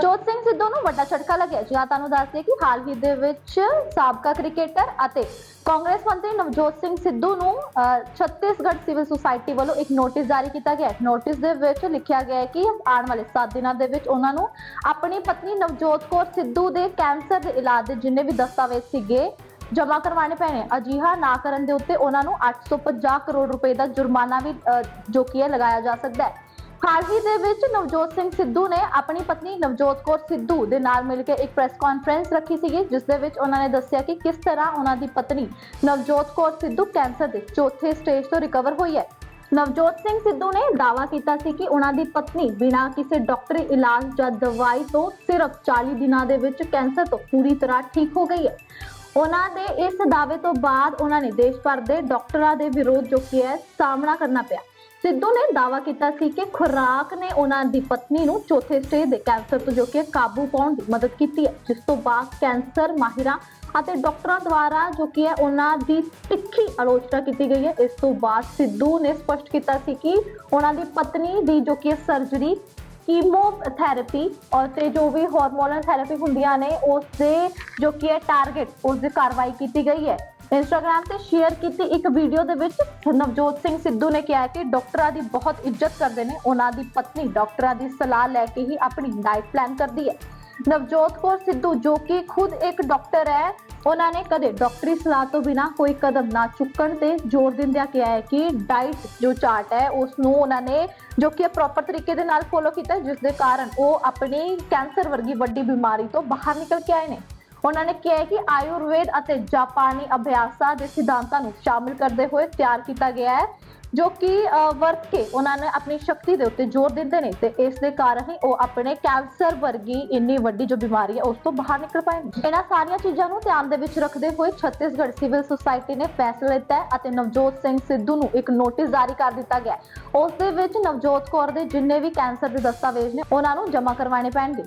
ਜੋਤ ਸਿੰਘ ਸਿੱਧੂ ਨੂੰ ਵੱਡਾ ਝਟਕਾ ਲੱਗਿਆ। ਜੀ ਤੁਹਾਨੂੰ ਦੱਸ ਕਿ ਹਾਲ ਹੀ ਦੇ ਵਿੱਚ ਸਾਬਕਾ ਕ੍ਰਿਕਟਰ ਅਤੇ ਕਾਂਗਰਸ ਮੰਤਰੀ ਨਵਜੋਤ ਸਿੰਘ ਸਿੱਧੂ ਨੂੰ ਛੱਤੀਸਗੜ੍ਹ ਸਿਵਲ ਸੁਸਾਇਟੀ ਵੱਲੋਂ ਇੱਕ ਨੋਟਿਸ ਜਾਰੀ ਕੀਤਾ ਗਿਆ। ਹੈ ਨੋਟਿਸ ਦੇ ਵਿੱਚ ਲਿਖਿਆ ਗਿਆ ਹੈ ਕਿ ਆਉਣ ਵਾਲੇ 7 ਦਿਨਾਂ ਦੇ ਵਿੱਚ ਉਹਨਾਂ ਨੂੰ ਆਪਣੀ ਪਤਨੀ ਨਵਜੋਤ ਕੌਰ ਸਿੱਧੂ ਦੇ ਕੈਂਸਰ ਦੇ ਇਲਾਜ ਦੇ ਜਿੰਨੇ ਵੀ ਦਸਤਾਵੇਜ਼ ਸੀਗੇ ਜਮ੍ਹਾਂ ਕਰਵਾਉਣੇ ਪੈਣੇ ਅਜਿਹਾ ਨਾ ਕਰਨ ਦੇ ਉੱਤੇ ਉਹਨਾਂ ਨੂੰ 850 ਕਰੋੜ ਰੁਪਏ ਦਾ ਜੁਰਮਾਨਾ ਵੀ ਜੋ ਕੀ ਹੈ ਲਗਾਇਆ ਜਾ ਸਕਦਾ ਹੈ। ਹਾਲ ਹੀ ਦੇ ਵਿੱਚ ਨਵਜੋਤ ਸਿੰਘ ਸਿੱਧੂ ਨੇ ਆਪਣੀ ਪਤਨੀ ਨਵਜੋਤ ਕੌਰ ਸਿੱਧੂ ਦੇ ਨਾਲ ਮਿਲ ਕੇ ਇੱਕ ਪ੍ਰੈਸ ਕਾਨਫਰੰਸ ਰੱਖੀ ਸੀਗੀ, ਜਿਸ ਦੇ ਵਿੱਚ ਉਹਨਾਂ ਨੇ ਦੱਸਿਆ ਕਿ ਕਿਸ ਤਰ੍ਹਾਂ ਉਹਨਾਂ ਦੀ ਪਤਨੀ ਨਵਜੋਤ ਕੌਰ ਸਿੱਧੂ ਕੈਂਸਰ ਦੇ ਚੌਥੇ ਸਟੇਜ ਤੋਂ ਰਿਕਵਰ ਹੋਈ ਹੈ। ਨਵਜੋਤ ਸਿੰਘ ਸਿੱਧੂ ਨੇ ਦਾਅਵਾ ਕੀਤਾ ਸੀ ਕਿ ਉਹਨਾਂ ਦੀ ਪਤਨੀ ਬਿਨਾਂ ਕਿਸੇ ਡਾਕਟਰੀ ਇਲਾਜ ਜਾਂ ਦਵਾਈ ਤੋਂ ਸਿਰਫ 40 ਦਿਨਾਂ ਦੇ ਵਿੱਚ ਕੈਂਸਰ ਤੋਂ ਪੂਰੀ ਤਰ੍ਹਾਂ ਠੀਕ ਹੋ ਗਈ ਹੈ। ਉਹਨਾਂ ਦੇ ਇਸ ਦਾਅਵੇ ਤੋਂ ਬਾਅਦ ਉਹਨਾਂ ਨੇ ਦੇਸ਼ ਭਰ ਦੇ ਡਾਕਟਰਾਂ ਦੇ ਵਿਰੋਧ ਜੋ ਕਿ ਹੈ, ਸਾਹਮਣਾ ਕਰਨਾ ਪਿਆ। ਸਿੱਧੂ ਨੇ ਦਾਅਵਾ ਕੀਤਾ ਸੀ ਕਿ ਖੁਰਾਕ ਨੇ ਉਹਨਾਂ ਦੀ ਪਤਨੀ ਨੂੰ ਚੌਥੇ ਸਟੇਜ ਦੇ ਕੈਂਸਰ ਤੋਂ ਜੋ ਕਿ ਕਾਬੂ ਪਾਉਣ ਦੀ ਮਦਦ ਕੀਤੀ ਹੈ, ਜਿਸ ਤੋਂ ਬਾਅਦ ਕੈਂਸਰ ਮਾਹਿਰਾਂ ਅਤੇ ਡਾਕਟਰਾਂ ਦੁਆਰਾ ਜੋ ਕਿ ਹੈ, ਉਹਨਾਂ ਦੀ ਤਿੱਖੀ ਆਲੋਚਨਾ ਕੀਤੀ ਗਈ ਹੈ। ਇਸ ਤੋਂ ਬਾਅਦ ਸਿੱਧੂ ਨੇ ਸਪਸ਼ਟ ਕੀਤਾ ਸੀ ਕਿ ਉਹਨਾਂ ਦੀ ਪਤਨੀ ਦੀ ਜੋ ਕਿ ਸਰਜਰੀ ਕੀਮੋਥੈਰੇਪੀ ਔਰ ਤੇ ਜੋ ਵੀ ਹਾਰਮੋਨਲ ਥੈਰੇਪੀ ਹੁੰਦੀਆਂ ਨੇ ਉਸ ਦੇ ਜੋ ਕਿ ਹੈ ਟਾਰਗੇਟ ਉਸ ਦੀ ਕਾਰਵਾਈ ਕੀਤੀ ਗਈ ਹੈ। ਇੰਸਟਾਗ੍ਰam ਤੇ ਸ਼ੇਅਰ ਕੀਤੀ ਇੱਕ ਵੀਡੀਓ ਦੇ ਵਿੱਚ ਨਵਜੋਤ ਸਿੰਘ ਸਿੱਧੂ ਨੇ ਕਿਹਾ ਕਿ ਡਾਕਟਰਾਂ ਦੀ ਬਹੁਤ ਇੱਜ਼ਤ ਕਰਦੇ ਨੇ। ਉਹਨਾਂ ਦੀ ਪਤਨੀ ਡਾਕਟਰਾਂ ਦੀ ਸਲਾਹ ਲੈ ਕੇ ਹੀ ਆਪਣੀ ਡਾਈਟ ਪਲਾਨ ਕਰਦੀ ਹੈ। ਨਵਜੋਤ ਕੌਰ ਸਿੱਧੂ ਜੋ ਕਿ ਖੁਦ ਇੱਕ ਡਾਕਟਰ ਹੈ ਉਹਨਾਂ ਨੇ ਕਦੇ ਡਾਕਟਰੀ ਸਲਾਹ ਤੋਂ ਬਿਨਾ ਕੋਈ ਕਦਮ ਨਾ ਚੁੱਕਣ ਤੇ ਜ਼ੋਰ ਦਿੰਦਿਆਂ ਕਿਹਾ ਹੈ ਕਿ ਡਾਈਟ ਜੋ ਚਾਰਟ ਹੈ ਉਸ ਨੂੰ ਉਹਨਾਂ ਨੇ ਜੋ ਕਿ ਪ੍ਰੋਪਰ ਤਰੀਕੇ ਦੇ ਨਾਲ ਫੋਲੋ ਕੀਤਾ ਹੈ, ਜਿਸ ਦੇ ਕਾਰਨ ਉਹ ਆਪਣੀ ਕੈਂਸਰ ਵਰਗੀ ਵੱਡੀ ਬਿਮਾਰੀ ਤੋਂ ਬਾਹਰ ਨਿਕਲ ਕੇ ਆਏ ਨੇ। ਉਹਨਾਂ ਨੇ ਕਿਹਾ ਕਿ ਆਯੁਰਵੇਦ ਅਤੇ ਜਾਪਾਨੀ ਅਭਿਆਸਾਂ ਦੇ ਸਿਧਾਂਤਾਂ ਨੂੰ ਸ਼ਾਮਿਲ ਕਰਦੇ ਹੋਏ ਤਿਆਰ ਕੀਤਾ ਗਿਆ ਹੈ ਜੋ ਕਿ ਵਰਤ ਕੇ ਉਹਨਾਂ ਨੇ ਆਪਣੀ ਸ਼ਕਤੀ ਦੇ ਉੱਤੇ ਜ਼ੋਰ ਦਿੰਦੇ ਨੇ ਤੇ ਇਸ ਦੇ ਕਾਰਨ ਹੀ ਉਹ ਆਪਣੇ ਕੈਂਸਰ ਵਰਗੀ ਇੰਨੀ ਵੱਡੀ ਜੋ ਬਿਮਾਰੀ ਹੈ ਉਸ ਤੋਂ ਬਾਹਰ ਨਿਕਲ ਪਾਏ ਇਹਨਾਂ ਸਾਰੀਆਂ ਚੀਜ਼ਾਂ ਨੂੰ ਧਿਆਨ ਦੇ ਵਿੱਚ ਰੱਖਦੇ ਹੋਏ ਛੱਤੀਸਗੜ੍ਹ ਸਿਵਲ ਸੁਸਾਇਟੀ ਨੇ ਫੈਸਲਾ ਲਿੱਤਾ ਅਤੇ ਨਵਜੋਤ ਸਿੰਘ ਸਿੱਧੂ ਨੂੰ ਇੱਕ ਨੋਟਿਸ ਜਾਰੀ ਕਰ ਦਿੱਤਾ ਗਿਆ ਉਸ ਦੇ ਵਿੱਚ ਨਵਜੋਤ ਕੌਰ ਦੇ ਜਿੰਨੇ ਵੀ ਕੈਂਸਰ ਦੇ ਦਸਤਾਵੇਜ਼ ਨੇ, ਉਹਨਾਂ ਨੂੰ ਜਮ੍ਹਾਂ ਕਰਵਾਉਣੇ ਪੈਣਗੇ।